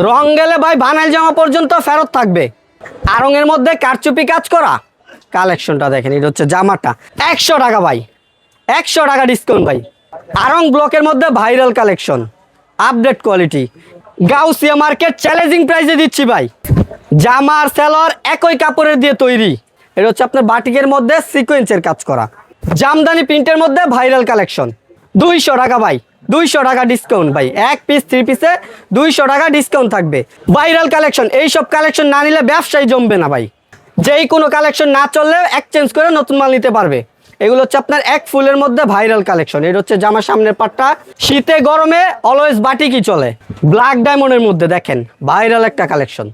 রং গেলে ভাই ভানাইল জামা পর্যন্ত ফেরত থাকবে। আরঙের মধ্যে কারচুপি কাজ করা। কালেকশনটা দেখেন, এটা হচ্ছে জামাটা। একশো টাকা ভাই। একশো টাকা ডিসকাউন্ট ভাই। আরং ব্লকের মধ্যে viral collection update quality Gausia market challenging প্রাইসে দিচ্ছি ভাই। জামা আর সেলর একই কাপড়ের দিয়ে তৈরি। এটা হচ্ছে আপনার বাটিকের মধ্যে সিকোয়েন্সের কাজ করা। জামদানি প্রিন্টের মধ্যে ভাইরাল কালেকশন দুইশো টাকা ভাই। দুইশো টাকা ডিসকাউন্ট ভাই। এক পিস থ্রি পিসে দুইশো টাকা ডিসকাউন্ট থাকবে। ভাইরাল কালেকশন এইসব কালেকশন না নিলে ব্যবসায় জমবে না ভাই। যেই কোনো কালেকশন না চললে এক্সচেঞ্জ করে নতুন মাল নিতে পারবে। এগুলো হচ্ছে আপনার এক ফুলের মধ্যে ভাইরাল কালেকশন এটা হচ্ছে জামার সামনের পাটটা। শীতে গরমে অলওয়েজ বাটিকই চলে। ব্ল্যাক ডায়মন্ডের মধ্যে দেখেন ভাইরাল একটা কালেকশন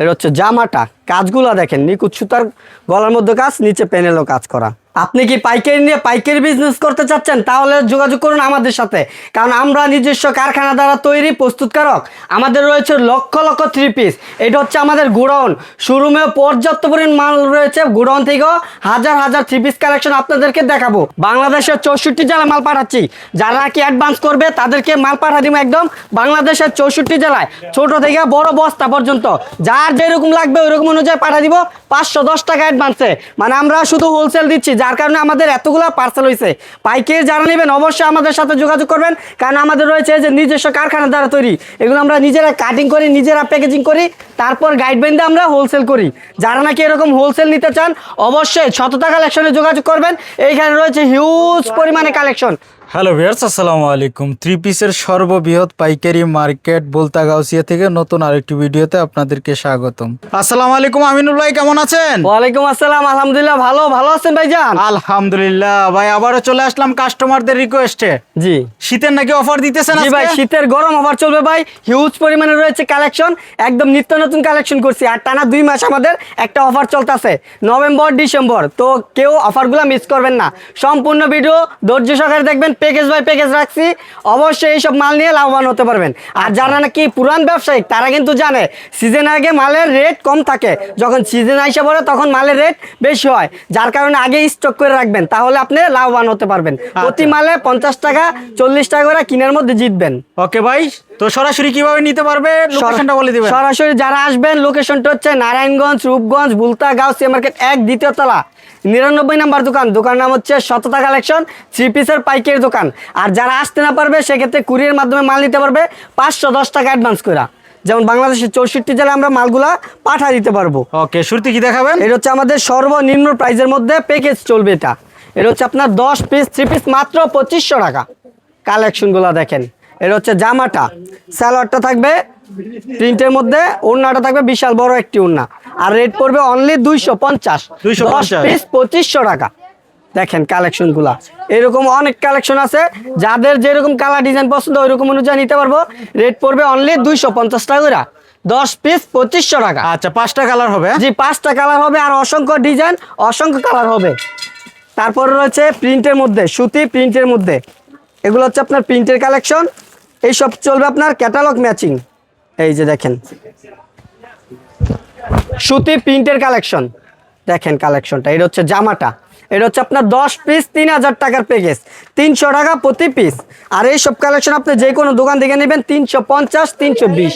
এটা হচ্ছে জামাটা। কাজগুলা দেখেন নিকুত সুতার গলার মধ্যে কাজ, নিচে প্যানেলও কাজ করা। আপনি কি পাইকারি নিয়ে পাইকারি বিজনেস করতে চাচ্ছেন? তাহলে যোগাযোগ করুন আমাদের সাথে। কারণ আমরা নিজস্ব কারখানা দ্বারা তৈরি প্রস্তুতকারক। আমাদের রয়েছে লক্ষ লক্ষ থ্রি পিস এটা হচ্ছে আমাদের গোডাউন। শোরুমে পর্যাপ্ত পরিমাণ মাল রয়েছে। গোডাউন থেকেও হাজার হাজার থ্রি পিস কালেকশন আপনাদেরকে দেখাবো। বাংলাদেশের চৌষট্টি জেলায় মাল পাঠাচ্ছি। যারা নাকি অ্যাডভান্স করবে, তাদেরকে মাল পাঠা দিব একদম বাংলাদেশের চৌষট্টি জেলায়। ছোট থেকে বড় বস্তা পর্যন্ত। যার যেরকম লাগবে ওইরকম অনুযায়ী পাঠা দিব। পাঁচশো দশ টাকা অ্যাডভান্সে মানে আমরা শুধু হোলসেল দিচ্ছি। যার কারণে আমাদের এতগুলো পার্সেল হয়েছে পাইকারি যারা নেবেন অবশ্যই আমাদের সাথে যোগাযোগ করবেন, কারণ আমাদের রয়েছে যে নিজস্ব কারখানা দ্বারা তৈরি। এগুলো আমরা নিজেরা কাটিং করি, নিজেরা প্যাকেজিং করি, তারপর গাইড বেঁধে আমরা হোলসেল করি। যারা নাকি এরকম হোলসেল নিতে চান, অবশ্যই শততা কালেকশনে যোগাযোগ করবেন। এইখানে রয়েছে হিউজ পরিমাণে কালেকশন হ্যালো ভিয়ার্স আসসালামু আলাইকুম। থ্রি পিসের সর্ববৃহৎ পাইকারি মার্কেট বলতাগাউসিয়া থেকে নতুন আরেকটি ভিডিওতে আপনাদেরকে স্বাগতম। আসসালামু আলাইকুম আমিনুল ভাই কেমন আছেন? ওয়ালাইকুম আসসালাম আলহামদুলিল্লাহ ভালো ভালো আছেন ভাই ভাইজান? আলহামদুলিল্লাহ ভাই আবারও চলে আসলাম কাস্টমারদের রিকোয়েস্টে জি। শীতের নাকি অফার দিতেছেন জি ভাই শীতের গরম অফার চলবে ভাই। হিউজ পরিমাণে রয়েছে কালেকশন একদম নিত্য নতুন কালেকশন করছি। আর টানা দুই মাস আমাদের একটা অফার চলতেছে নভেম্বর ডিসেম্বর। তো কেউ অফারগুলো মিস করবেন না। সম্পূর্ণ ভিডিও ধৈর্য সহকারে দেখবেন প্যাকেজ বাই প্যাকেজ রাখছি অবশ্যই এইসব মাল নিয়ে লাভবান হতে পারবেন। আর যারা নাকি পুরান ব্যবসায়ী তারা কিন্তু জানে সিজন আগে মালের রেট কম থাকে। যখন সিজন আইসা পড়ে তখন মালের রেট বেশি হয়। যার কারণে আগে স্টক করে রাখবেন তাহলে আপনি লাভবান হতে পারবেন। প্রতি মালে পঞ্চাশ টাকা চল্লিশ টাকা করে কিনার মধ্যে জিতবেন। ওকে ভাই তো সরাসরি কীভাবে নিতে পারবে? লোকেশনটা বলে দিবেন। সরাসরি যারা আসবেন লোকেশনটা হচ্ছে নারায়ণগঞ্জ রূপগঞ্জ বুলতা গাউসিয়া মার্কেট এক দ্বিতীয় তলা। নিরানব্বই নাম্বার দোকান। দোকান নাম হচ্ছে শততা কালেকশন থ্রি পিসের পাইকারি দোকান। আর যারা আসতে না পারবে সেক্ষেত্রে কুরিয়ার মাধ্যমে মাল নিতে পারবে পাঁচশো দশ টাকা অ্যাডভান্স করে যেমন বাংলাদেশের চৌষট্টি জেলায় আমরা মালগুলা পাঠা দিতে পারব। ওকে শুরুতে কি দেখাবেন? এটা হচ্ছে আমাদের সর্বনিম্ন প্রাইজের মধ্যে প্যাকেজ চলবে এটা। এটা হচ্ছে আপনার দশ পিস থ্রি পিস মাত্র পঁচিশশো টাকা। কালেকশনগুলো দেখেন। এটা হচ্ছে জামাটা। স্যালোয়ারটা থাকবে প্রিন্টের মধ্যে ওড়নাটা থাকবে বিশাল বড় একটি ওড়না আর রেট পড়বে অনলি দুইশো পঞ্চাশ। 250 পিস পঁচিশশো টাকা। দেখেন কালেকশনগুলা। এরকম অনেক কালেকশন আছে। যাদের যেরকম কালার ডিজাইন পছন্দ ওইরকম অনুযায়ী নিতে পারব। রেট পড়বে অনলি দুইশো পঞ্চাশ টাকা দশ পিস পঁচিশশো টাকা। আচ্ছা পাঁচটা কালার হবে? জি পাঁচটা কালার হবে আর অসংখ্য ডিজাইন অসংখ্য কালার হবে। তারপর রয়েছে প্রিন্টের মধ্যে সুতি প্রিন্টের মধ্যে। এগুলো হচ্ছে আপনার প্রিন্টের কালেকশন। এই সব চলবে আপনার ক্যাটালগ ম্যাচিং এই যে দেখেন। সুতি প্রিন্টের কালেকশন দেখেন কালেকশনটা এটা হচ্ছে জামাটা। এটা হচ্ছে আপনার দশ পিস তিন হাজার টাকার প্যাকেজ তিনশো টাকা প্রতি পিস আর এই সব কালেকশন আপনি যে কোনো দোকান থেকে নেবেন তিনশো পঞ্চাশ তিনশো বিশ।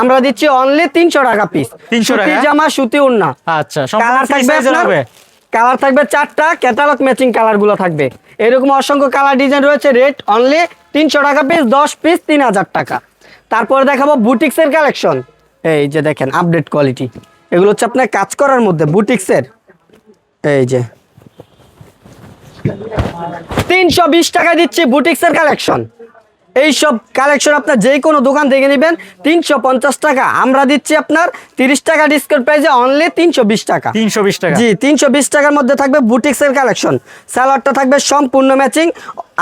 আমরা দিচ্ছি অনলি তিনশো টাকা পিস 300 টাকা? জামা সুতি উন্না। আচ্ছা কালার থাকবে আপনার কালার থাকবে চারটা ক্যাটালগ ম্যাচিং কালারগুলো থাকবে। এরকম অসংখ্য কালার ডিজাইন রয়েছে রেট অনলি তিনশো টাকা পিস দশ পিস তিন হাজার টাকা। তারপর দেখাবো বুটিক্সের কালেকশন এই যে দেখেন আপডেট কোয়ালিটি এগুলো হচ্ছে আপনার কাজ করার মধ্যে, বুটিক্সের। এই যে। তিনশো বিশ টাকা দিচ্ছি বুটিক্সের কালেকশন এই সব কালেকশন আপনার যে কোনো দোকান থেকে নেবেন তিনশো পঞ্চাশ টাকা। আমরা দিচ্ছি আপনার তিরিশ টাকা ডিসকাউন্ট প্রাইসে অনলি তিনশো বিশ টাকা। তিনশো বিশ টাকা। জি তিনশো বিশ টাকার মধ্যে থাকবে বুটিক্সের কালেকশন স্যালাডটা থাকবে সম্পূর্ণ ম্যাচিং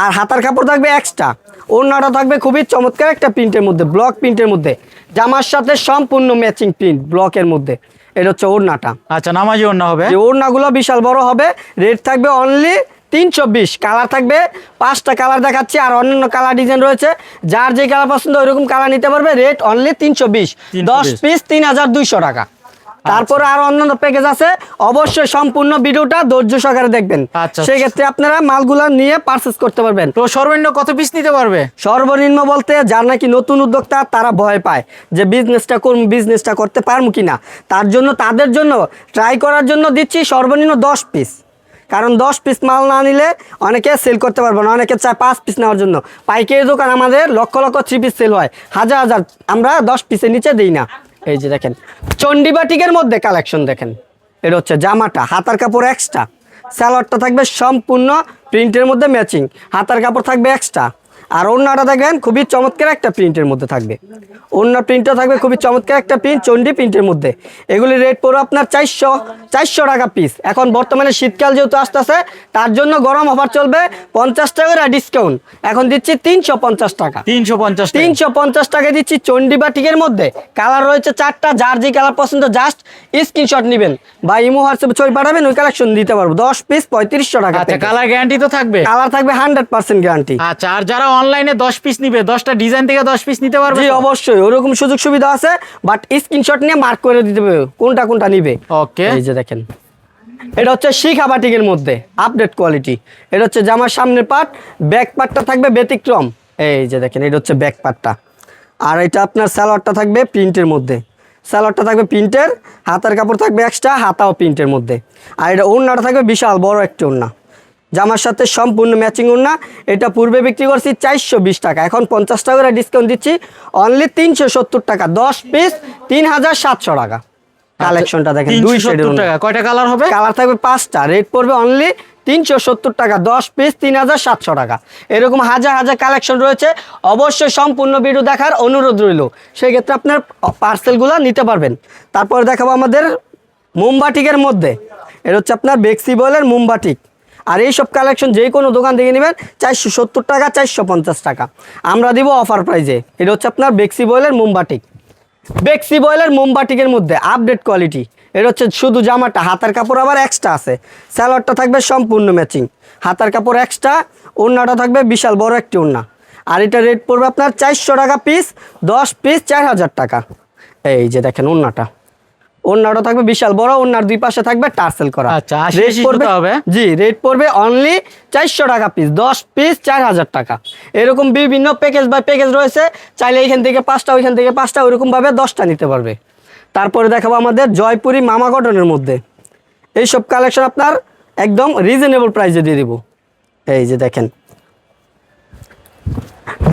আর হাতার কাপড় থাকবে এক্সট্রা ওড়নাটা থাকবে খুবই চমৎকার একটা প্রিন্টের মধ্যে ব্লক প্রিন্টের মধ্যে। জামার সাথে সম্পূর্ণ ম্যাচিং প্রিন্ট ব্লকের মধ্যে। এটা হচ্ছে ওড়নাটা। আচ্ছা নামাজি অন্য হবে। ওড়নাগুলো বিশাল বড় হবে রেট থাকবে অনলি তিনশো বিশ কালার থাকবে পাঁচটা কালার দেখাচ্ছি আর অন্যান্য কালার ডিজাইন রয়েছে। যার যে কালার পছন্দ ওইরকম কালার নিতে পারবে রেট অনলি তিনশো বিশ দশ পিস তিন হাজার দুইশো টাকা। তারপরে আরও অন্যান্য প্যাকেজ আছে। অবশ্যই সম্পূর্ণ ভিডিওটা ধৈর্য সহকারে দেখবেন। আচ্ছা। সেক্ষেত্রে আপনারা মালগুলা নিয়ে পারচেস করতে পারবেন। তো সর্বনিম্ন কত পিস নিতে পারবে? সর্বনিম্ন বলতে যার নাকি নতুন উদ্যোক্তা তারা ভয় পায় যে বিজনেসটা করুন বিজনেসটা করতে পারব কিনা। তার জন্য তাদের জন্য ট্রাই করার জন্য দিচ্ছি সর্বনিম্ন দশ পিস কারণ দশ পিস মাল না নিলে অনেকে সেল করতে পারব না, অনেকে চায় পাঁচ পিস নেওয়ার জন্য। পাইকারি দোকান আমাদের lakh lakh three piece sell হয়, হাজার হাজার, আমরা দশ পিসের নিচে দিই না। এই যে দেখেন, চণ্ডীবাটিকের মধ্যে কালেকশন দেখেন, এটা হচ্ছে জামাটা, হাতার কাপড় এক্সট্রা স্যালোয়ারটা থাকবে সম্পূর্ণ প্রিন্টের মধ্যে ম্যাচিং হাতার কাপড় থাকবে এক্সট্রা আর অন্যটা দেখবেন খুবই চমৎকার একটা প্রিন্টের মধ্যে থাকবে। অন্য প্রিন্টও থাকবে খুবই চমৎকার একটা প্রিন্ট চণ্ডী প্রিন্টের মধ্যে। এগুলি রেট পড়বে আপনার চারশো চারশো টাকা পিস এখন বর্তমানে শীতকাল যেহেতু আসতেছে তার জন্য গরম অফার চলবে পঞ্চাশ টাকার ডিসকাউন্ট এখন দিচ্ছি তিনশো পঞ্চাশ টাকা। তিনশো পঞ্চাশ তিনশো পঞ্চাশ টাকা দিচ্ছি চণ্ডী বাটিকের মধ্যে। কালার রয়েছে চারটা যার যে কালার পছন্দ জাস্ট স্ক্রিনশট নেবেন। বা ইমো হোয়াটসঅ্যাপে ছবি পাঠাবেন ওই কালেকশন দিতে পারব। দশ পিস পঁয়ত্রিশশো টাকা আচ্ছা কালার গ্যারান্টি তো থাকবে। কালার থাকবে হান্ড্রেড পার্সেন্ট গ্যারান্টি আচ্ছা আর যারা অনলাইনে দশ পিস নিবে দশটা ডিজাইন থেকে দশ পিস নিতে পারবে জি অবশ্যই ওরকম সুযোগ সুবিধা আছে বাট স্ক্রিনশট নিয়ে মার্ক করে দিতে হবে। কোনটা কোনটা নিবে? ওকে এই যে দেখেন। এটা হচ্ছে শিখা বাটিকের মধ্যে আপডেট কোয়ালিটি এটা হচ্ছে জামার সামনের পার্ট ব্যাক পার্টটা থাকবে ব্যতিক্রম। এই যে দেখেন এটা হচ্ছে ব্যাক পার্টটা আর এটা আপনার স্যালোয়ারটা থাকবে প্রিন্টের মধ্যে। স্যালোয়ারটা থাকবে প্রিন্টের হাতার কাপড় থাকবে এক্সট্রা হাতাও প্রিন্টের মধ্যে। আর এটা ওড়নাটা থাকবে বিশাল বড় একটি ওড়না। জামার সাথে সম্পূর্ণ ম্যাচিং ওড়না এটা পূর্বে বিক্রি করছি চারশো বিশ টাকা। এখন পঞ্চাশ টাকা করে ডিসকাউন্ট দিচ্ছি অনলি তিনশো সত্তর টাকা দশ পিস তিন হাজার সাতশো টাকা। কালেকশনটা দেখেন দুই টাকা। কয়টা কালার হবে? কালার থাকবে পাঁচটা রেট পড়বে অনলি তিনশো সত্তর টাকা দশ পিস তিন হাজার সাতশো টাকা। এরকম হাজার হাজার কালেকশন রয়েছে অবশ্যই সম্পূর্ণ ভিডিও দেখার অনুরোধ রইল। সেক্ষেত্রে আপনার পার্সেলগুলো নিতে পারবেন। তারপর দেখাবো আমাদের মোমবাটিকের মধ্যে। এটা হচ্ছে আপনার বেক্সি বয়েলের মোমবাটিক আর এইসব কালেকশন যে কোনো দোকান থেকে নেবেন চারশো সত্তর টাকা, চারশো পঞ্চাশ টাকা। আমরা দিব অফার প্রাইজে এটা হচ্ছে আপনার বেক্সি বয়েলের মোমবাটিক বেক্সি বয়েলের মোমবাটিকের মধ্যে আপডেট কোয়ালিটি এটা হচ্ছে শুধু জামাটা, হাতার কাপড় আবার এক্সট্রা আছে। স্যালোয়ারটা থাকবে সম্পূর্ণ ম্যাচিং হাতার কাপড় এক্সট্রা ওড়নাটা থাকবে বিশাল বড় একটি ওড়না। আর এটা রেট পড়বে আপনার চারশো টাকা পিস দশ পিস চার হাজার টাকা। এই যে দেখেন ওড়নাটা। ওড়নাটা থাকবে বিশাল বড় ওড়নার দুই পাশে থাকবে টার্সেল করা। আচ্ছা, রেট পড়বে হবে? জি রেট পড়বে অনলি চারশো টাকা পিস দশ পিস চার হাজার টাকা। এরকম বিভিন্ন প্যাকেজ বা প্যাকেজ রয়েছে চাইলে এখান থেকে পাঁচটা ওইখান থেকে পাঁচটা ওইরকমভাবে দশটা নিতে পারবে। তারপরে দেখাবো আমাদের জয়পুরি মামা কটনের মধ্যে। এইসব কালেকশন আপনার একদম রিজনেবল প্রাইসে দিয়ে দিব। এই যে দেখেন।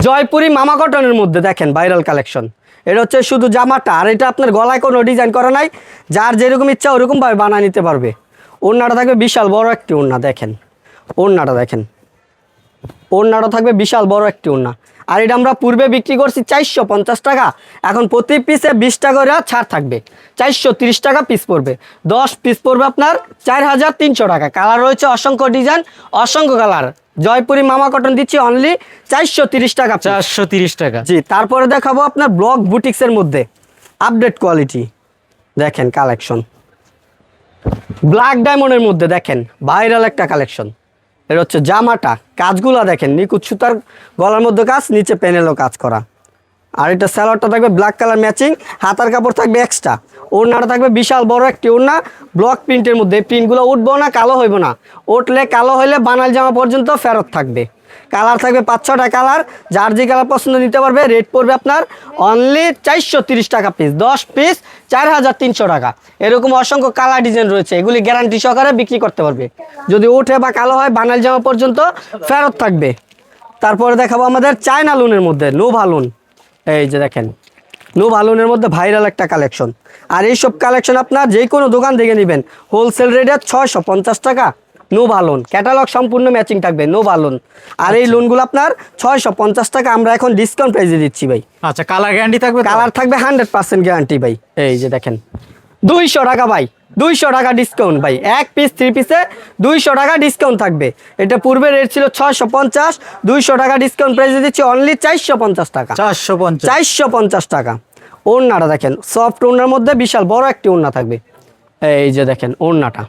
জয়পুরি মামা কটনের মধ্যে দেখেন ভাইরাল কালেকশন এটা হচ্ছে শুধু জামাটা, আর এটা আপনার গলায় কোনো ডিজাইন করা নাই, যার যেরকম ইচ্ছা ওরকমভাবে বানিয়ে নিতে পারবে। ওড়নাটা থাকবে বিশাল বড় একটি ওড়না, দেখেন। ওড়নাটা দেখেন। ওড়নাটা থাকবে বিশাল বড় একটি ওড়না। আর এটা আমরা পূর্বে বিক্রি করছি চারশো পঞ্চাশ টাকা। এখন প্রতি পিসে বিশ টাকা করে ছাড় থাকবে। চারশো তিরিশ টাকা পিস পড়বে। দশ পিস পড়বে আপনার চার হাজার তিনশো টাকা। কালার রয়েছে অসংখ্য ডিজাইন অসংখ্য কালার জয়পুরি মামা কটন দিচ্ছি অনলি চারশো তিরিশ টাকা চারশো তিরিশ টাকা। জি তারপরে দেখাবো আপনার ব্লক বুটিক্সের মধ্যে। আপডেট কোয়ালিটি দেখেন কালেকশন ব্ল্যাক ডায়মন্ডের মধ্যে দেখেন ভাইরাল একটা কালেকশন এটা হচ্ছে জামাটা। কাজগুলো দেখেন নিকুত সুতার গলার মধ্যে কাজ, নিচে প্যানেলও কাজ করা। আর এটা স্যালোয়ারটা থাকবে ব্ল্যাক কালার ম্যাচিং হাতার কাপড় থাকবে এক্সট্রা ওড়নাটা থাকবে বিশাল বড় একটি ওড়না ব্লক প্রিন্টের মধ্যে। প্রিন্টগুলো উঠবো না, কালো হইব না। উঠলে কালো হইলে বানাল জামা পর্যন্ত ফেরত থাকবে। কালার থাকবে পাঁচ, ছটা কালার। যার যে কালার পছন্দ নিতে পারবে, রেট পড়বে আপনার অনলি চারশো টাকা পিস দশ পিস চার হাজার তিনশো টাকা। এরকম অসংখ্য কালার ডিজাইন রয়েছে। এগুলি গ্যারান্টি সহকারে বিক্রি করতে পারবে। যদি ওঠে বা কালো হয় বানাল জামা পর্যন্ত ফেরত থাকবে। তারপরে দেখাবো আমাদের চায়না লোনের মধ্যে নো ভালুন এই যে দেখেন নো ভালুনের মধ্যে ভাইরাল একটা কালেকশন আর এইসব কালেকশন আপনার যে কোনো দোকান থেকে নেবেন। হোলসেল রেটে ছয়শো পঞ্চাশ টাকা। নো ভালুন ক্যাটালগ সম্পূর্ণ ম্যাচিং থাকবে নো ভালুন আর এই লোনগুলো আপনার ছয়শো পঞ্চাশ টাকা আমরা এখন ডিসকাউন্ট প্রাইসে দিচ্ছি ভাই। আচ্ছা কালার গ্যারান্টি থাকবে কালার থাকবে হান্ড্রেড পার্সেন্ট গ্যারান্টি ভাই। এই যে দেখেন। দুইশো টাকা ভাই দুইশো টাকা ডিসকাউন্ট ভাই। এক পিস থ্রি পিসে দুইশো টাকা ডিসকাউন্ট থাকবে। এটা পূর্বে রেট ছিল ছয়শো পঞ্চাশ দুইশো টাকা ডিসকাউন্ট প্রাইসে দিচ্ছি অনলি চারশো পঞ্চাশ টাকা। চারশো পঞ্চাশ। চারশো পঞ্চাশ টাকা। ওড়নাটা দেখেন সফট ওড়নার মধ্যে বিশাল বড় একটি ওড়না থাকবে। এই যে দেখেন ওড়নাটা।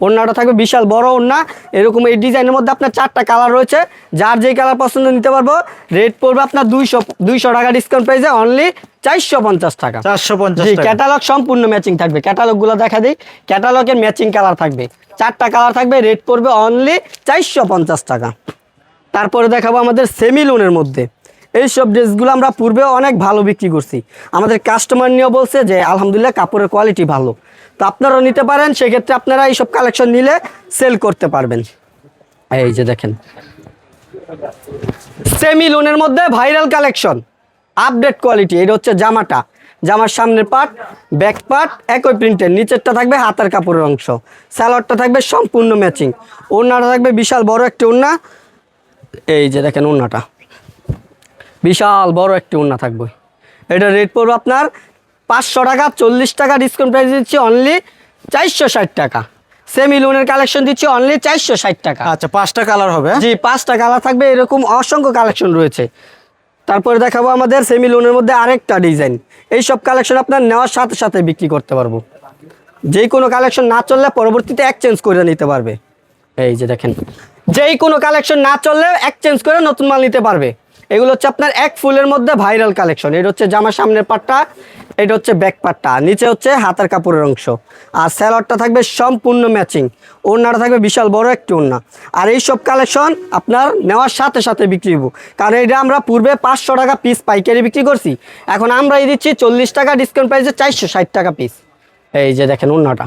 ওড়নাটা থাকবে বিশাল বড় ওড়না। এরকম এই ডিজাইনের মধ্যে আপনার চারটা কালার রয়েছে। যার যেই কালার পছন্দ নিতে পারব রেট পড়বে আপনার দুইশো দুইশো টাকা ডিসকাউন্ট প্রাইসে অনলি চারশো পঞ্চাশ টাকা। চারশো পঞ্চাশ ক্যাটালগ সম্পূর্ণ ম্যাচিং থাকবে। ক্যাটালগগুলো দেখা দিই। ক্যাটালগের ম্যাচিং কালার থাকবে। চারটা কালার থাকবে রেট পড়বে অনলি চারশো পঞ্চাশ টাকা। তারপরে দেখাবো আমাদের সেমি লোনের মধ্যে। এইসব ড্রেসগুলো আমরা পূর্বে অনেক ভালো বিক্রি করছি। আমাদের কাস্টমার নিয়েও বলছে যে আলহামদুলিল্লাহ কাপড়ের কোয়ালিটি ভালো। তো আপনারাও নিতে পারেন, সেক্ষেত্রে আপনারা এইসব কালেকশন নিলে সেল করতে পারবেন। এই যে দেখেন। সেমি লোনের মধ্যে ভাইরাল কালেকশন আপডেট কোয়ালিটি এটা হচ্ছে জামাটা। জামার সামনের পার্ট ব্যাক পার্ট একই প্রিন্টের নিচেরটা থাকবে হাতার কাপড়ের অংশ। স্যালোয়ারটা থাকবে সম্পূর্ণ ম্যাচিং ওড়নাটা থাকবে বিশাল বড় একটি ওড়না। এই যে দেখেন ওড়নাটা। বিশাল বড় একটি ওড়না থাকবে। এটা রেট পড়বে আপনার পাঁচশো টাকা চল্লিশ টাকা ডিসকাউন্ট প্রাইস দিচ্ছি অনলি চারশো ষাট টাকা। সেমি লোনের কালেকশন দিচ্ছি অনলি চারশো ষাট টাকা। আচ্ছা পাঁচটা কালার হবে? জি পাঁচটা কালার থাকবে এরকম অসংখ্য কালেকশন রয়েছে। তারপরে দেখাবো আমাদের সেমি লোনের মধ্যে আরেকটা ডিজাইন এই সব কালেকশন আপনার নেওয়ার সাথে সাথে বিক্রি করতে পারব। যে কোনো কালেকশন না চললে পরবর্তীতে এক্সচেঞ্জ করে নিতে পারবে। এই যে দেখেন যেই কোনো কালেকশন না চললে এক্সচেঞ্জ করে নতুন মাল নিতে পারবে। এগুলো হচ্ছে আপনার এক ফুলের মধ্যে ভাইরাল কালেকশন। এটা হচ্ছে জামার সামনের পাটটা, এটা হচ্ছে ব্যাক পাটটা, নিচে হচ্ছে হাতার কাপড়ের অংশ। আর স্যালোয়ারটা থাকবে সম্পূর্ণ ম্যাচিং। ওড়নাটা থাকবে বিশাল বড় একটি ওড়না। আর এই সব কালেকশন আপনার নেওয়ার সাথে সাথে বিক্রি হব কারণ এটা আমরা পূর্বে পাঁচশো টাকা পিস পাইকারি বিক্রি করছি। এখন আমরাই দিচ্ছি চল্লিশ টাকা ডিসকাউন্ট প্রাইসে চারশো ষাট টাকা পিস এই যে দেখেন ওড়নাটা।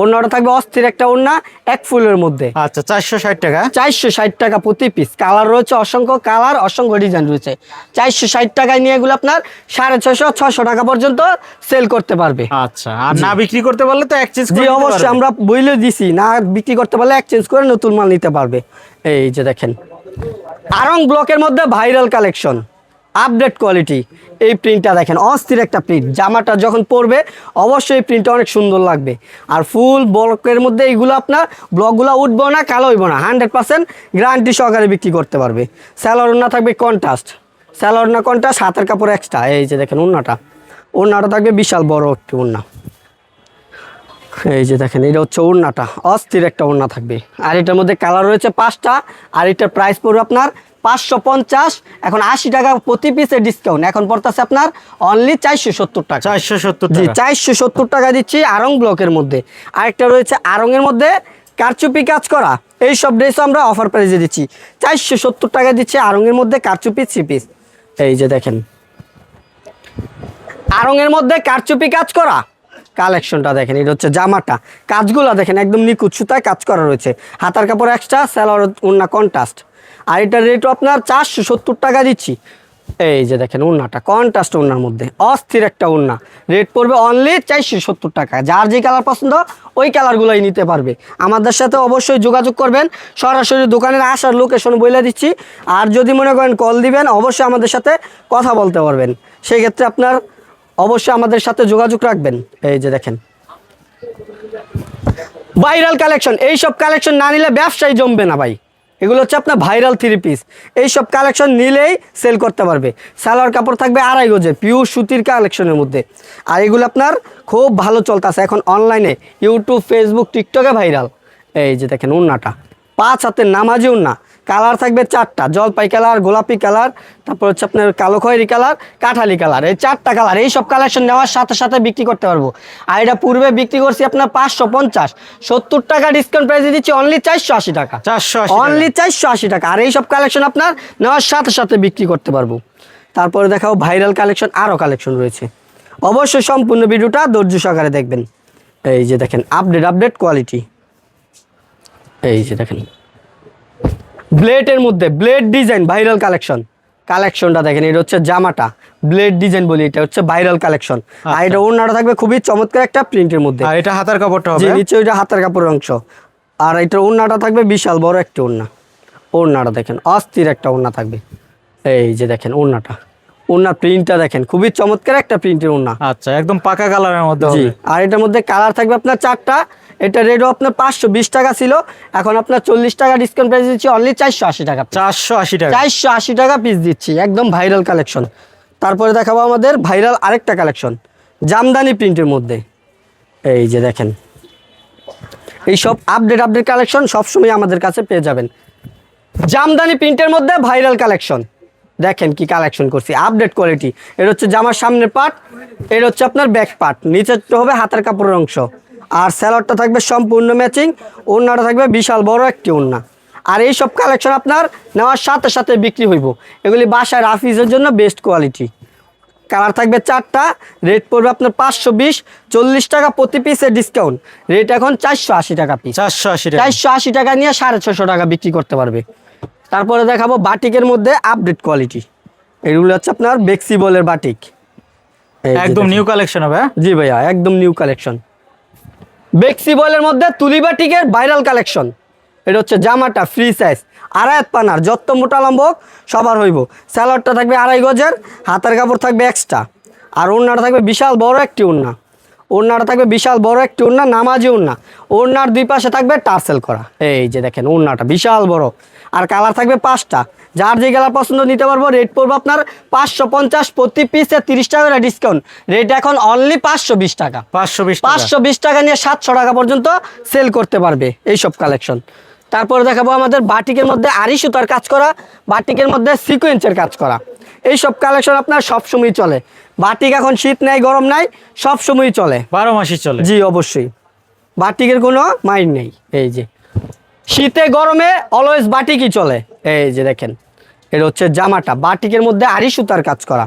ওড়নাটা থাকবে অস্থির একটা ওড়না এক ফুলের মধ্যে। আচ্ছা চারশো ষাট টাকা। চারশো ষাট টাকা প্রতি পিস কালার রয়েছে অসংখ্য কালার অসংখ্য ডিজাইন রয়েছে। চারশো ষাট টাকায় নিয়ে এগুলো আপনার সাড়ে ছশো ছশো টাকা পর্যন্ত সেল করতে পারবে। আচ্ছা আর না বিক্রি করতে পারলে তো এক্সচেঞ্জ জি অবশ্যই আমরা বইলে দিছি না বিক্রি করতে পারলে এক্সচেঞ্জ করে নতুন মাল নিতে পারবে। এই যে দেখেন। আরং ব্লকের মধ্যে ভাইরাল কালেকশন আপডেট কোয়ালিটি এই প্রিন্টটা দেখেন, অস্থির একটা প্রিন্ট। জামাটা যখন পরবে, অবশ্যই এই প্রিন্টটা অনেক সুন্দর লাগবে। আর ফুল ব্লকের মধ্যে এইগুলো আপনার, ব্লকগুলো উঠবো না, কালো হইব না, হান্ড্রেড পার্সেন্ট গ্যারান্টি সহকারে বিক্রি করতে পারবে। স্যালোর না থাকবে কন্ট্রাস্ট। স্যালোর না কন্ট্রাস্ট, হাতের কাপড় এক্সট্রা এই যে দেখেন উন্নাটা উন্নাটা থাকবে বিশাল বড় একটি উন্না এই যে দেখেন, এটা হচ্ছে ওড়নাটা। অস্থির একটা ওড়না থাকবে। আর এটার মধ্যে কালার রয়েছে পাঁচটা। আর এটার প্রাইস পড়বে আপনার পাঁচশো পঞ্চাশ এখন আশি টাকা প্রতি পিসের ডিসকাউন্ট এখন পড়তেছে আপনার অনলি চারশো সত্তর টাকা। চারশো সত্তর জি চারশো সত্তর টাকা দিচ্ছি আরং ব্লকের মধ্যে। আরেকটা রয়েছে আরঙের মধ্যে কারচুপি কাজ করা। এই সব ড্রেসও আমরা অফার প্রাইসে দিচ্ছি। চারশো সত্তর টাকা দিচ্ছি আরঙের মধ্যে কারচুপি থ্রি পিস এই যে দেখেন। আরঙের মধ্যে কারচুপি কাজ করা। কালেকশনটা দেখেন এটা হচ্ছে জামাটা। কাজগুলো দেখেন একদম নিখুঁত সুতায় কাজ করা রয়েছে। হাতার কাপড় এক্সট্রা স্যালোয়ার উন্না কন্ট্রাস্ট আর এটার রেটও আপনার চারশো সত্তর টাকা দিচ্ছি। এই যে দেখেন উন্নাটা কন্ট্রাস্ট উন্নার মধ্যে, অস্থির একটা উন্না রেট পড়বে অনলি চারশো সত্তর টাকা। যার যে কালার পছন্দ, ওই কালারগুলোই নিতে পারবে। আমাদের সাথে অবশ্যই যোগাযোগ করবেন। সরাসরি দোকানের আসার লোকেশন বলে দিচ্ছি। আর যদি মনে করেন কল দিবেন, অবশ্যই আমাদের সাথে কথা বলতে পারবেন। সেই ক্ষেত্রে আপনার অবশ্যই আমাদের সাথে যোগাযোগ রাখবেন। এই যে দেখেন। ভাইরাল কালেকশন এইসব কালেকশন না নিলে ব্যবসায় জমবে না ভাই। এগুলো হচ্ছে আপনার ভাইরাল থ্রি পিস এই সব কালেকশন নিলেই সেল করতে পারবে। সালোয়ার কাপড় থাকবে আড়াই গজে পিওর সুতির কালেকশনের মধ্যে। আর এগুলো আপনার খুব ভালো চলতেছে, এখন অনলাইনে ইউটিউব ফেসবুক টিকটকে ভাইরাল। এই যে দেখেন উন্নাটা। পাঁচ হাতের নামাজি উন্না। কালার থাকবে চারটা জলপাই কালার গোলাপি কালার তারপর হচ্ছে আপনার কালো খয়েরি কালার কাঠালি কালার এই চারটা কালার এই সব কালেকশন নেওয়ার সাথে সাথে বিক্রি করতে পারব। আর এটা পূর্বে বিক্রি করছি আপনার পাঁচশো পঞ্চাশ সত্তর টাকা ডিসকাউন্ট প্রাইসে দিচ্ছি অনলি চারশো আশি টাকা। চারশো আশি অনলি চারশো আশি টাকা আর এই সব কালেকশন আপনার নেওয়ার সাথে সাথে বিক্রি করতে পারব। তারপরে দেখাও ভাইরাল কালেকশন আরও কালেকশন রয়েছে। অবশ্যই সম্পূর্ণ ভিডিওটা ধৈর্য সহকারে দেখবেন। এই যে দেখেন আপডেট আপডেট কোয়ালিটি এই যে দেখেন। ব্লেডের মধ্যে ব্লেড ডিজাইন ভাইরাল কালেকশন কালেকশনটা দেখেন এটা হচ্ছে জামাটা। ব্লেড ডিজাইন বলি এটা হচ্ছে ভাইরাল কালেকশন আর এটা ওড়নাটা থাকবে খুবই চমৎকার একটা প্রিন্টের মধ্যে। আর এটা হাতার কাপড়টা হবে? নিচে ওইটা হাতের কাপড়ের অংশ। আর এটার ওড়নাটা থাকবে বিশাল বড় একটা ওড়না। ওড়নাটা দেখেন অস্থির একটা ওড়না থাকবে। এই যে দেখেন ওড়নাটা। ওড়নার প্রিন্টটা দেখেন খুবই চমৎকার একটা প্রিন্টের ওড়না। আচ্ছা একদম পাকা কালারের মধ্যে আর এটার মধ্যে কালার থাকবে আপনার চারটা। এটা রেটও আপনার পাঁচশো বিশ টাকা ছিল। এখন আপনার চল্লিশ টাকা ডিসকাউন্ট প্রাইস দিচ্ছি অনলি চারশো আশি টাকা চারশো আশি টাকা। চারশো আশি টাকা পিস দিচ্ছি একদম ভাইরাল কালেকশন তারপরে দেখাবো আমাদের ভাইরাল আরেকটা কালেকশন জামদানি প্রিন্টের মধ্যে। এই যে দেখেন এই সব আপডেট আপডেট কালেকশন সবসময় আমাদের কাছে পেয়ে যাবেন। জামদানি প্রিন্টের মধ্যে ভাইরাল কালেকশন দেখেন কি কালেকশন করছি। আপডেট কোয়ালিটি এটা হচ্ছে জামার সামনের পার্ট এটা হচ্ছে আপনার ব্যাক পার্ট নিচের হবে হাতের কাপড়ের অংশ। আর স্যালোয়ারটা থাকবে সম্পূর্ণ ম্যাচিং ওড়নাটা থাকবে বিশাল বড় একটি ওড়না। আর এই সব কালেকশন আপনার নেওয়ার সাথে সাথে বিক্রি হইব। এগুলি বাসায় রাফিজের জন্য বেস্ট কোয়ালিটি কালার থাকবে চারটা রেট পড়বে আপনার পাঁচশো বিশ চল্লিশ টাকা প্রতি পিসের ডিসকাউন্ট রেট এখন চারশো আশি টাকা পিস চারশো আশি টাকা। চারশো আশি টাকা নিয়ে সাড়ে ছশো টাকা বিক্রি করতে পারবে। তারপরে দেখাবো বাটিকের মধ্যে আপডেট কোয়ালিটি এগুলো হচ্ছে আপনার বেক্সিবলের বাটিক। একদম নিউ কালেকশন হবে হ্যাঁ? জি ভাইয়া একদম নিউ কালেকশন বেক্সিবলের মধ্যে তুলি বাটিকের ভাইরাল কালেকশন এটা হচ্ছে জামাটা ফ্রি সাইজ আড়াইত পানার যত মোটা লম্ব হোক সবার হইব। স্যালাডটা থাকবে আড়াই গজের হাতের কাপড় থাকবে এক্সট্রা আর ওড়নাটা থাকবে বিশাল বড় একটি ওড়না। ওড়নাটা থাকবে বিশাল বড় একটি ওড়না নামাজি ওড়না। ওড়নার দুই পাশে থাকবে টার্সেল করা। এই যে দেখেন ওড়নাটা বিশাল বড়। আর কালার থাকবে পাঁচটা। যার যে কালার পছন্দ নিতে পারব রেট পড়ব আপনার পাঁচশো পঞ্চাশ প্রতি পিসে তিরিশ টাকা করে ডিসকাউন্ট রেট এখন অনলি পাঁচশো বিশ টাকা। পাঁচশো বিশ টাকা। পাঁচশো বিশ টাকা নিয়ে সাতশো টাকা পর্যন্ত সেল করতে পারবে এইসব কালেকশন তারপরে দেখাবো আমাদের বাটিকের মধ্যে আড়ি সুতার কাজ করা বাটিকের মধ্যে সিকোয়েন্সের কাজ করা। এইসব কালেকশন আপনার সবসময় চলে। বাটিক এখন শীত নাই গরম নাই সবসময় চলে। বারো মাসই চলে। জি অবশ্যই। বাটিকের কোনো মাইন্ড নেই এই যে। শীতে গরমে অলওয়েজ বাটিকই চলে। এই যে দেখেন, এটা হচ্ছে জামাটা। বাটিকের মধ্যে আড়ি সুতার কাজ করা।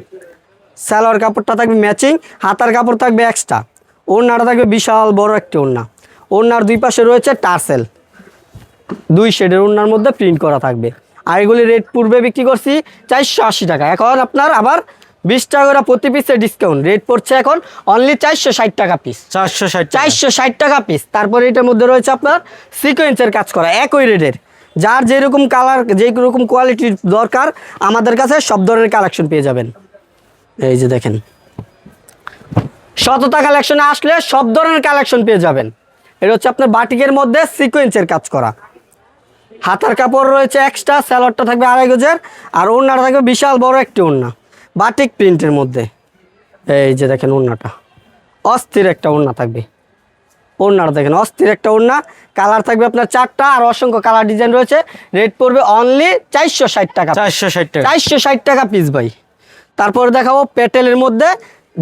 সালোয়ার কাপড়টা থাকবে ম্যাচিং, হাতার কাপড় থাকবে এক্সট্রা ওড়নাটা থাকবে বিশাল বড় একটি ওড়না। ওড়নার দুই পাশে রয়েছে টার্সেল। দুই শেডের ওড়নার মধ্যে প্রিন্ট করা থাকবে। আর এগুলি রেট পূর্বে বিক্রি করছি চারশো আশি টাকা। এখন আপনার আবার বিশ টাকা করে প্রতি পিসে ডিসকাউন্ট রেট পড়ছে এখন অনলি চারশো ষাট টাকা পিস চারশো ষাট চারশো ষাট টাকা পিস তারপরে এটার মধ্যে রয়েছে আপনার সিকোয়েন্সের কাজ করা একই রেটের যার যেরকম কালার যে রকম কোয়ালিটির দরকার আমাদের কাছে সব ধরনের কালেকশন পেয়ে যাবেন। এই যে দেখেন। শততা কালেকশনে আসলে সব ধরনের কালেকশন পেয়ে যাবেন। এটা হচ্ছে আপনার বাটিকের মধ্যে সিকোয়েন্সের কাজ করা। হাতার কাপড় রয়েছে এক্সট্রা স্যালোয়ারটা থাকবে আড়াই গজের আর ওড়নাটা থাকবে বিশাল বড় একটি ওড়না। বাটিক প্রিন্টের মধ্যে। এই যে দেখেন ওড়নাটা। অস্থির একটা ওড়না থাকবে। ওড়নাটা দেখেন অস্থির একটা ওড়না। কালার থাকবে আপনার চারটা আর অসংখ্য কালার ডিজাইন রয়েছে। রেট পড়বে অনলি চারশো ষাট টাকা চারশো ষাট টাকা। চারশো ষাট টাকা পিস ভাই। তারপরে দেখাবো পেটেলের মধ্যে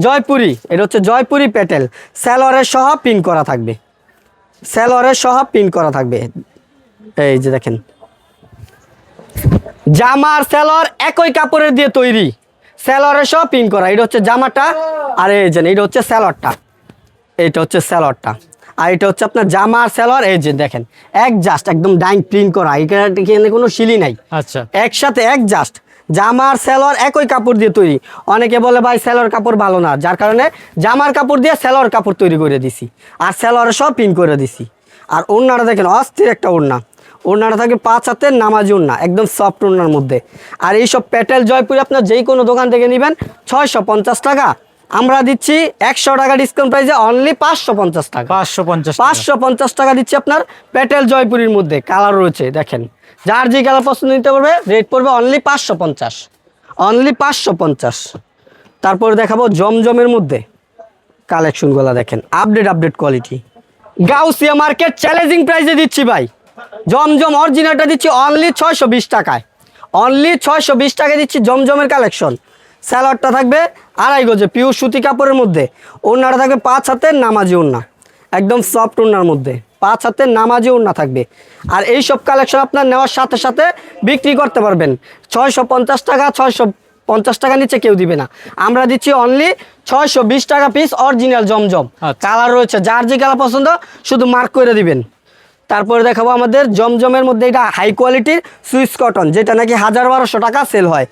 জয়পুরি। এটা হচ্ছে জয়পুরি পেটেল। স্যালোয়ারের সহ পিন করা থাকবে। স্যালোয়ারের সহ পিন করা থাকবে। এই যে দেখেন। জামার স্যালোয়ার একই কাপড়ের দিয়ে তৈরি। স্যালোয়ারের সব পিন করা। এটা হচ্ছে জামাটা আর এই যে এটা হচ্ছে স্যালোয়ারটা। এটা হচ্ছে স্যালোয়ারটা। আর এটা হচ্ছে আপনার জামা আর স্যালোয়ার এই যে দেখেন এক জাস্ট একদম ডাইং প্রিন্ট করা। এখানে এখানে কোনো শিলি নাই। আচ্ছা। একসাথে এক জাস্ট জামার স্যালোয়ার একই কাপড় দিয়ে তৈরি। অনেকে বলে ভাই স্যালোয়ার কাপড় ভালো না। যার কারণে জামার কাপড় দিয়ে স্যালোয়ার কাপড় তৈরি করে দিছি। আর স্যালোয়ারে সব পিন করে দিছি। আর ওড়নাটা দেখেন অস্থির একটা ওড়না। ওড়নাটা থাকে পাঁচ হাতের নামাজি ওড়না একদম সফট ওড়নার মধ্যে। আর এইসব প্যাটেল জয়পুরি আপনার যেই কোনো দোকান থেকে নেবেন ছয়শো পঞ্চাশ টাকা। আমরা দিচ্ছি একশো টাকা ডিসকাউন্ট প্রাইসে অনলি পাঁচশো পঞ্চাশ টাকা। পাঁচশো পঞ্চাশ টাকা। পাঁচশো পঞ্চাশ টাকা দিচ্ছি আপনার প্যাটেল জয়পুরির মধ্যে কালার রয়েছে দেখেন। যার যে কালার পছন্দ নিতে পারবে রেট পড়বে অনলি পাঁচশো পঞ্চাশ। অনলি পাঁচশো পঞ্চাশ। তারপরে দেখাবো জমজমের মধ্যে কালেকশনগুলো দেখেন update update quality Gausia market challenging প্রাইসে দিচ্ছি ভাই। জমজম অরিজিনালটা দিচ্ছি অনলি ছয়শো বিশ টাকায়। অনলি ছয়শো বিশ টাকায় দিচ্ছি জমজমের কালেকশন স্যালাডটা থাকবে আড়াই গজে পিওর সুতি কাপড়ের মধ্যে। ওড়নাটা থাকবে পাঁচ হাতের নামাজি ওড়না। একদম সফট ওড়নার মধ্যে। পাঁচ হাতের নামাজি ওড়না থাকবে। আর এই সব কালেকশন আপনার নেওয়ার সাথে সাথে বিক্রি করতে পারবেন। ছয়শো পঞ্চাশ টাকা ছয়শো পঞ্চাশ টাকা নিচে কেউ দিবে না। আমরা দিচ্ছি অনলি ছয়শো বিশ টাকা পিস অরিজিনাল জমজম। আচ্ছা। কালার রয়েছে যার যে কালার পছন্দ শুধু মার্ক করে দিবেন। তারপরে দেখাবো আমাদের জমজমের মধ্যে এটা হাই কোয়ালিটির সুইস কটন যেটা নাকি হাজার বারোশো টাকা সেল হয়।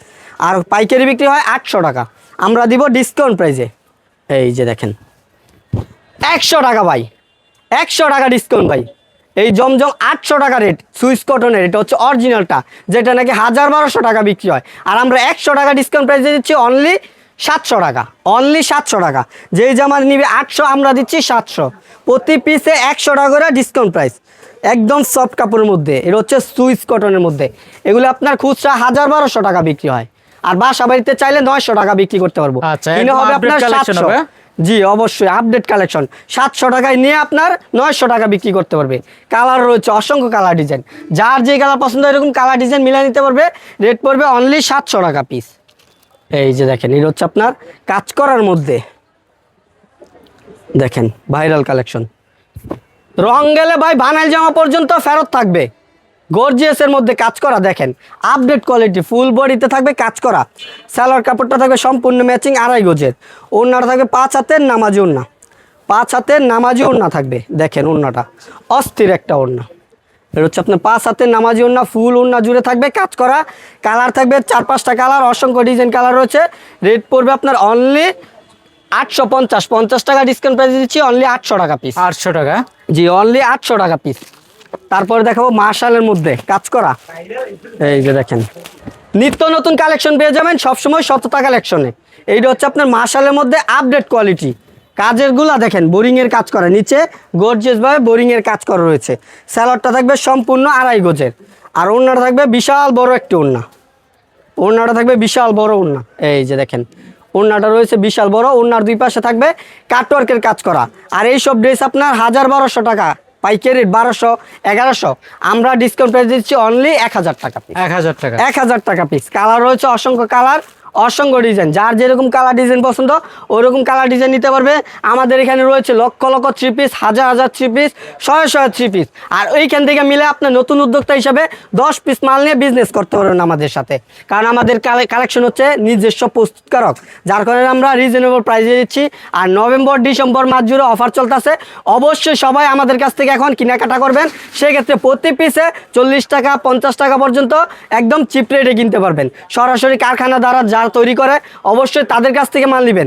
আর পাইকারি বিক্রি হয় আটশো টাকা। আমরা দিব ডিসকাউন্ট প্রাইসে এই যে দেখেন। একশো টাকা ভাই। একশো টাকা ডিসকাউন্ট ভাই। এই জমজম আটশো টাকা রেট সুইস কটনের এটা হচ্ছে অরিজিনালটা যেটা নাকি হাজার বারোশো টাকা বিক্রি হয়। আর আমরা একশো টাকা ডিসকাউন্ট প্রাইসে দিচ্ছি অনলি সাতশো টাকা। অনলি সাতশো টাকা। যেই জামা নিবে আটশো, আমরা দিচ্ছি সাতশো। প্রতি পিসে একশো টাকা করে ডিসকাউন্ট প্রাইস একদম সফট কাপড়ের মধ্যে। এটা হচ্ছে সুইস কটনের মধ্যে। এগুলো আপনার খুচরা হাজার বারোশো টাকা বিক্রি হয়। আর বাসা বাড়িতে চাইলে নয়শো টাকা বিক্রি করতে পারব। আচ্ছা, কিনে হবে আপনার সাতশো। জি অবশ্যই আপডেট কালেকশন সাতশো টাকায় নিয়ে আপনার নয়শো টাকা বিক্রি করতে পারবে। কালার রয়েছে অসংখ্য কালার ডিজাইন যার যে কালার পছন্দ এরকম কালার ডিজাইন মিলিয়ে নিতে পারবে। রেট পড়বে অনলি সাতশো টাকা পিস এই যে দেখেন এটা হচ্ছে আপনার কাজ করার মধ্যে। দেখেন ভাইরাল কালেকশন রং গেলে ভাই বানাইল জামা পর্যন্ত ফেরত থাকবে। গর্জিয়াসের মধ্যে কাজ করা, দেখেন। আপডেট কোয়ালিটি ফুল বডিতে থাকবে কাজ করা। স্যালোয়ার কাপড়টা থাকবে সম্পূর্ণ ম্যাচিং আড়াই গজের। ওড়নাটা থাকবে পাঁচ হাতের নামাজি ওড়না। পাঁচ হাতের নামাজি ওড়না থাকবে, দেখেন ওড়নাটা। অস্থির একটা ওড়না। এটা হচ্ছে আপনার পাঁচ হাতের নামাজি ওড়না ফুল ওড়না জুড়ে থাকবে কাজ করা। কালার থাকবে চার পাঁচটা কালার অসংখ্য ডিজাইন কালার রয়েছে। রেট পড়বে আপনার অনলি আটশো পঞ্চাশ পঞ্চাশ টাকা ডিসকাউন্ট প্রাইস দিচ্ছি অনলি আটশো টাকা পিস আটশো টাকা? জি অনলি আটশো টাকা পিস তারপরে দেখাবো মার্শালের মধ্যে কাজ করা। এই যে দেখেন। নিত্য নতুন কালেকশন পেয়ে যাবেন সবসময় সততা কালেকশনে এইটা হচ্ছে আপনার মার্শালের মধ্যে আপডেট কোয়ালিটি কাজেরগুলা দেখেন বোরিংয়ের কাজ করা। নিচে গর্জিয়াস ভাবে বোরিংয়ের কাজ করা রয়েছে। স্যালাডটা থাকবে সম্পূর্ণ আড়াই গজের। আর ওড়নাটা থাকবে বিশাল বড় একটি ওড়না। ওড়নাটা থাকবে বিশাল বড় ওড়না। এই যে দেখেন। ওড়নাটা রয়েছে বিশাল বড় ওড়নার দুই পাশে থাকবে কাটওয়ার্কের কাজ করা। আর এই সব ড্রেস আপনার হাজার বারোশো টাকা পাইকারি বারোশো এগারোশো। আমরা ডিসকাউন্ট প্রাইস দিচ্ছি অনলি এক হাজার টাকা পিস এক হাজার টাকা। এক হাজার টাকা পিস কালার রয়েছে অসংখ্য কালার অসংখ্য ডিজাইন যার যেরকম কালার ডিজাইন পছন্দ, ওরকম কালার ডিজাইন নিতে পারবে। আমাদের এখানে রয়েছে লক্ষ লক্ষ থ্রি পিস হাজার হাজার থ্রি পিস শয়ে শয়ে থ্রি পিস আর ওইখান থেকে মিলে আপনার নতুন উদ্যোক্তা হিসাবে দশ পিস মাল নিয়ে বিজনেস করতে পারবেন আমাদের সাথে। কারণ আমাদের কালেকশন হচ্ছে নিজস্ব প্রস্তুতকারক। যার কারণে আমরা রিজনেবল প্রাইসে দিচ্ছি। আর নভেম্বর, ডিসেম্বর মাস জুড়ে অফার চলতেছে। অবশ্যই সবাই আমাদের কাছ থেকে এখন কেনাকাটা করবেন। সেক্ষেত্রে প্রতি পিসে চল্লিশ টাকা, পঞ্চাশ টাকা পর্যন্ত একদম চিপ রেটে কিনতে পারবেন। সরাসরি কারখানা দ্বারা যারা তৈরি করে অবশ্যই তাদের কাছ থেকে মাল নেবেন।